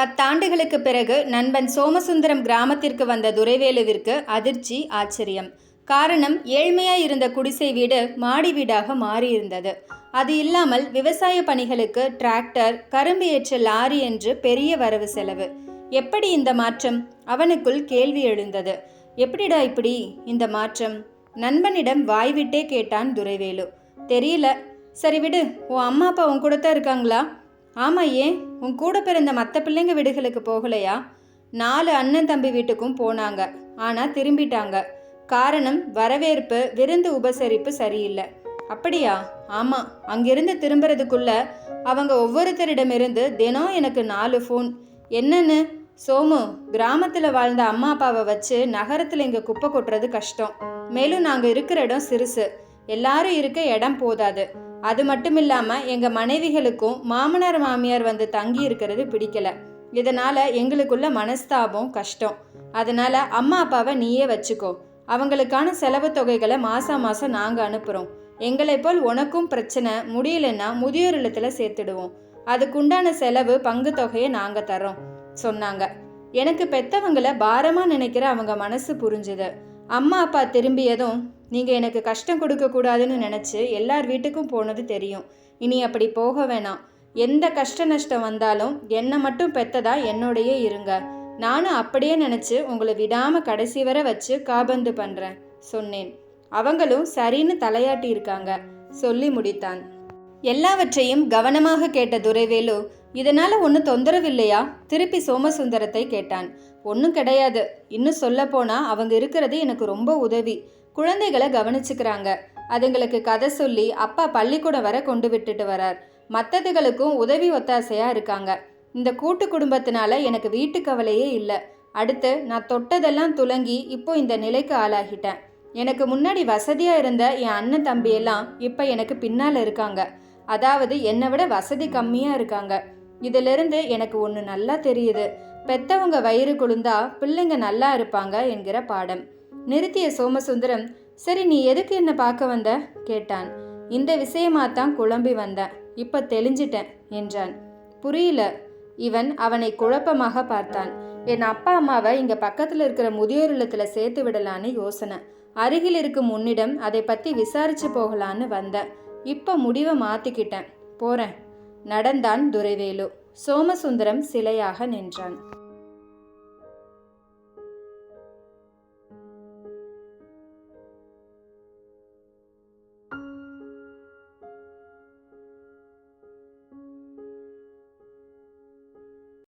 பத்தாண்டுகளுக்கு பிறகு நண்பன் சோமசுந்தரம் கிராமத்திற்கு வந்த துரைவேலுவிற்கு அதிர்ச்சி ஆச்சரியம். காரணம் ஏழ்மையாய் இருந்த குடிசை வீடு மாடி வீடாக மாறியிருந்தது. அது இல்லாமல் விவசாய பணிகளுக்கு டிராக்டர் கரும்பு ஏற்ற லாரி என்று பெரிய வரவு செலவு. எப்படி இந்த மாற்றம்? அவனுக்குள் கேள்வி எழுந்தது. எப்படிடா இப்படி இந்த மாற்றம்? நண்பனிடம் வாய்விட்டே கேட்டான் துரைவேலு. தெரியல. சரி விடு உன் அம்மா அப்பா உன் கூட தான் இருக்காங்களா? ஆமாம் ஏன் உன் கூட பிறந்த மற்ற பிள்ளைங்க வீடுகளுக்கு போகலையா? நாலு அண்ணன் தம்பி வீட்டுக்கும் போனாங்க. ஆனா திரும்பிட்டாங்க. காரணம் வரவேற்பு விருந்து உபசரிப்பு சரியில்லை. அப்படியா? ஆமா அங்கிருந்து திரும்புறதுக்குள்ள அவங்க ஒவ்வொருத்தரிடமிருந்து தினம் எனக்கு நாலு ஃபோன் என்னன்னு? சோமு கிராமத்தில் வாழ்ந்த அம்மா அப்பாவை வச்சு நகரத்தில் இங்கே குப்பை கொட்டுறது கஷ்டம். மேலும் நாங்கள் இருக்கிற இடம் சிறுசு. எல்லாரும் இருக்க இடம் போதாது. அது மட்டும் இல்லாமல் எங்கள் மனைவிகளுக்கும் மாமனார் மாமியார் வந்து தங்கி இருக்கிறது பிடிக்கல. இதனால் எங்களுக்குள்ள மனஸ்தாபம் கஷ்டம். அதனால் அம்மா அப்பாவை நீயே வச்சுக்கோ. அவங்களுக்கான செலவு தொகைகளை மாதம் மாதம் நாங்கள் அனுப்புகிறோம் எங்களை போல் உனக்கும் பிரச்சனை முடியலன்னா முதியோர் இல்லத்தில் சேர்த்துடுவோம். அதுக்குண்டான செலவு பங்கு தொகையை நாங்கள் தரோம் சொன்னாங்க. எனக்கு பெத்தவங்களை பாரமாக நினைக்கிற அவங்க மனசு புரிஞ்சுது. அம்மா அப்பா திரும்பியதும் நீங்கள் எனக்கு கஷ்டம் கொடுக்கக்கூடாதுன்னு நினச்சி எல்லார் வீட்டுக்கும் போனது தெரியும். இனி அப்படி போக வேணாம். எந்த கஷ்ட நஷ்டம் வந்தாலும் என்னை மட்டும் பெத்ததா என்னோடையே இருங்க. நானும் அப்படியே நினச்சி உங்களை விடாமல் கடைசி வரை வச்சு காபந்து பண்ணுறேன் சொன்னேன். அவங்களும் சரின்னு தலையாட்டி இருக்காங்க சொல்லி முடித்தான். எல்லாவற்றையும் கவனமாக கேட்ட துரைவேலு இதனால் ஒன்றும் தொந்தரவு இல்லையா திருப்பி சோமசுந்தரத்தை கேட்டான். ஒன்றும் கிடையாது. இன்னும் சொல்லப்போனால் அவங்க இருக்கிறது எனக்கு ரொம்ப உதவி. குழந்தைகளை கவனிச்சுக்கிறாங்க. அதுங்களுக்கு கதை சொல்லி அப்பா பள்ளிக்கூடம் வர கொண்டு விட்டுட்டு வரார். மற்றதுகளுக்கும் உதவி ஒத்தாசையாக இருக்காங்க. இந்த கூட்டு குடும்பத்தினால எனக்கு வீட்டு கவலையே இல்லை. அடுத்து நான் தொட்டதெல்லாம் துலங்கி இப்போ இந்த நிலைக்கு ஆளாகிட்டேன். எனக்கு முன்னாடி வசதியாக இருந்த என் அண்ணன் தம்பியெல்லாம் இப்போ எனக்கு பின்னால் இருக்காங்க. அதாவது என்னை விட வசதி கம்மியாக இருக்காங்க. இதிலிருந்து எனக்கு ஒன்று நல்லா தெரியுது. பெத்தவங்க வயிறு குளுந்தா பிள்ளைங்க நல்லா இருப்பாங்க என்கிற பாடம். நிறுத்திய சோமசுந்தரம் சரி நீ எதுக்கு என்ன பார்க்க வந்த? கேட்டான். இந்த விஷயமாத்தான் குழம்பி வந்தேன் இப்ப தெளிஞ்சிட்டேன் என்றான். புரியல. இவன் அவனை குழப்பமாக பார்த்தான். என் அப்பா அம்மாவை இங்க பக்கத்துல இருக்கிற முதியோர் இல்லத்துல சேர்த்து விடலான்னு யோசனை. அருகில் இருக்கும் உன்னிடம் அதை பத்தி விசாரிச்சு போகலான்னு வந்தேன் இப்ப முடிவை மாத்திக்கிட்டேன். போறேன். நடந்தான் துரைவேலு. சோமசுந்தரம் சிலையாக நின்றான்.